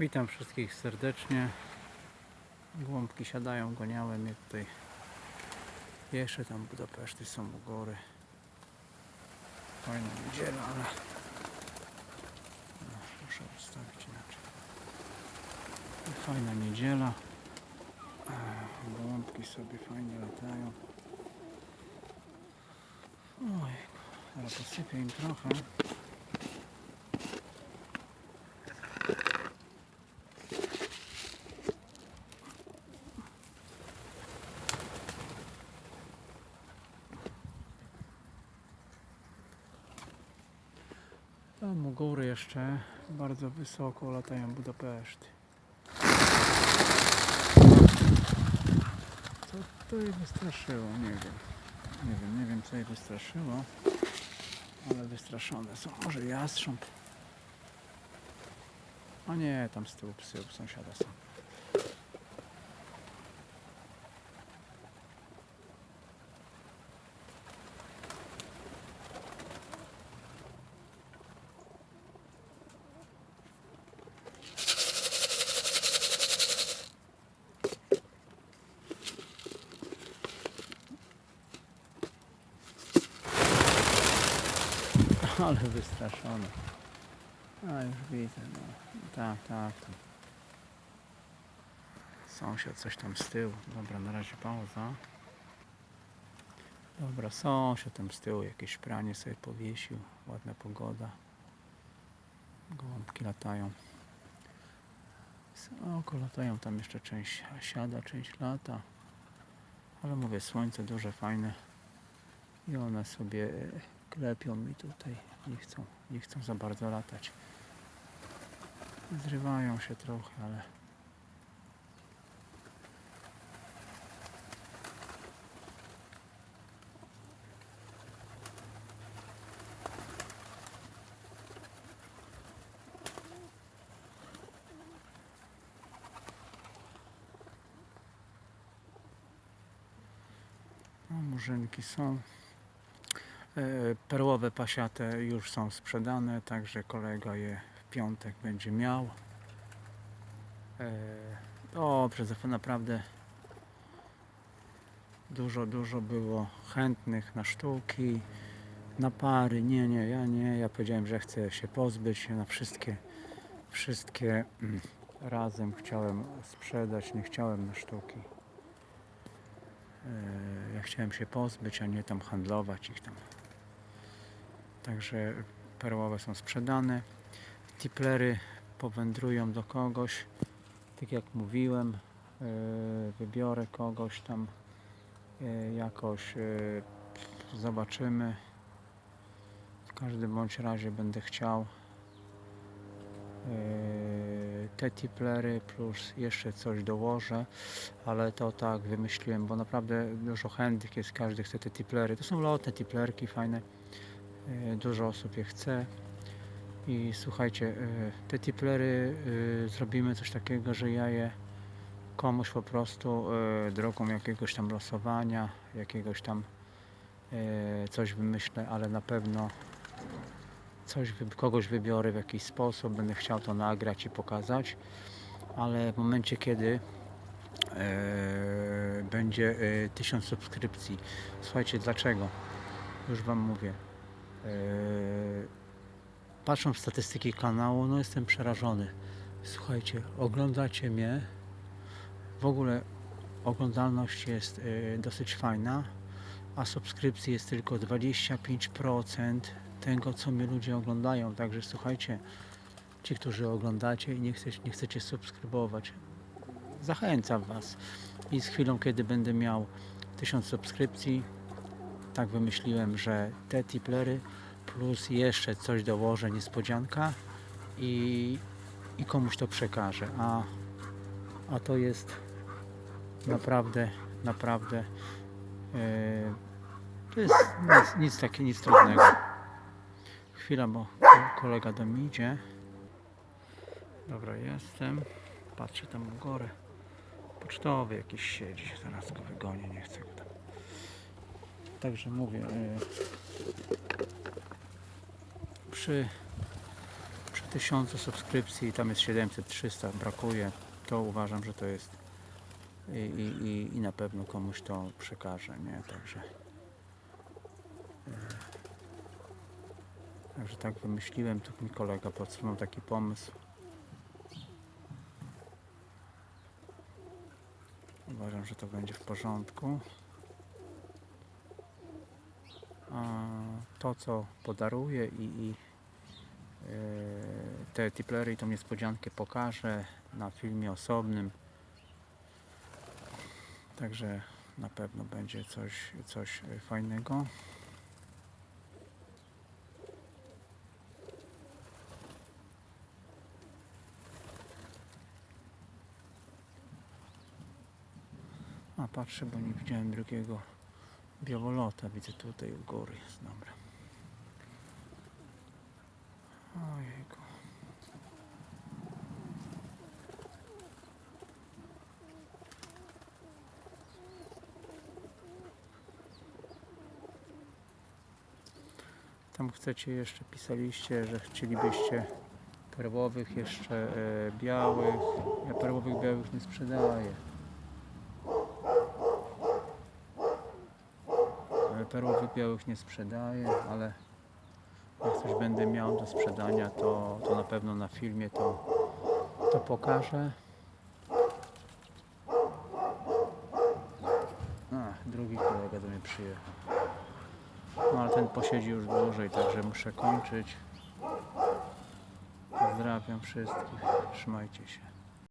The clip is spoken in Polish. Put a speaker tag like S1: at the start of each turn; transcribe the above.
S1: Witam wszystkich serdecznie. Głąbki siadają, goniały mnie tutaj. Jeszcze tam Budapeszty są u góry. Fajna niedziela, ale no, muszę ustawić inaczej. Fajna niedziela. Ech, Gołąbki sobie fajnie latają. Oj, ale posypię im trochę. Tam u góry jeszcze bardzo wysoko latają Budapeszty. Co to je wystraszyło? Nie wiem. Nie wiem, nie wiem co je wystraszyło. Ale wystraszone są. Może jastrząb. O nie, tam z tyłu psy u sąsiada są. Ale wystraszony. A już widzę, no. Tak, tak. To. Sąsiad coś tam z tyłu. Dobra, na razie pauza. Dobra, sąsiad tam z tyłu jakieś pranie sobie powiesił. Ładna pogoda. Gołąbki latają. Oko latają, tam jeszcze część siada, część lata. Ale mówię, słońce duże, fajne. I one sobie e, klepią mi tutaj. Nie chcą, nie chcą za bardzo latać. Zrywają się trochę, ale no, murzynki są. E, Perłowe pasiate już są sprzedane, także kolega je w piątek będzie miał. E, Dobrze, naprawdę dużo, dużo było chętnych na sztuki, na pary. Nie, nie, ja nie. Ja powiedziałem, że chcę się pozbyć na wszystkie, wszystkie mm, razem chciałem sprzedać, nie chciałem na sztuki. E, Ja chciałem się pozbyć, a nie tam handlować ich tam. Także perłowe są sprzedane. Tiplery powędrują do kogoś. Tak jak mówiłem, e, wybiorę kogoś tam e, jakoś. e, Zobaczymy. W każdym bądź razie będę chciał te tiplery plus jeszcze coś dołożę, ale to tak wymyśliłem, bo naprawdę dużo chętnych jest, każdy chce te tiplery. To są lotne tiplerki fajne. E, Dużo osób je chce. I słuchajcie, e, te tiplery e, zrobimy coś takiego, że ja je komuś po prostu drogą jakiegoś tam losowania, jakiegoś tam coś wymyślę, ale na pewno coś, kogoś wybiorę w jakiś sposób, będę chciał to nagrać i pokazać, ale w momencie kiedy będzie e, 1000 subskrypcji. Słuchajcie, dlaczego? Już Wam mówię. Eee, patrząc w statystyki kanału, no jestem przerażony. Słuchajcie, oglądacie mnie. W ogóle oglądalność jest e, dosyć fajna, a subskrypcji jest tylko 25% tego, co mnie ludzie oglądają. Także słuchajcie, ci, którzy oglądacie i nie, chcecie, nie chcecie subskrybować, zachęcam Was. I z chwilą, kiedy będę miał 1000 subskrypcji, tak wymyśliłem, że te tiplery plus jeszcze coś dołożę, niespodzianka i, i komuś to przekażę. A, a to jest naprawdę, naprawdę e, to jest nic, nic takiego, nic trudnego. Chwila, bo ko- kolega do mnie idzie. Dobra, jestem. Patrzę tam w górę. Pocztowy jakiś siedzi. Zaraz go wygonię, nie chcę go tam. Także mówię, e, przy, przy 1000 subskrypcji, tam jest 700, 300, brakuje, to uważam, że to jest i, i, i, na pewno komuś to przekażę, nie? Także e, Także tak wymyśliłem, tu mi kolega podsunął taki pomysł. Uważam, że to będzie w porządku. To, co podaruję i, i e, te tiplery i tą niespodziankę pokażę na filmie osobnym. Także na pewno będzie coś, coś fajnego. A patrzę, bo nie widziałem drugiego białolota. Widzę tutaj u góry jest, dobra. Ojejku. Tam chcecie jeszcze, pisaliście, że chcielibyście perłowych jeszcze e, białych. Ja perłowych białych nie sprzedaję. E, Perłowych białych nie sprzedaję, ale jak coś będę miał do sprzedania, to, to na pewno na filmie to, to pokażę. A, drugi kolega do mnie przyjechał. No ale ten posiedzi już dłużej, także muszę kończyć. Pozdrawiam wszystkich. Trzymajcie się.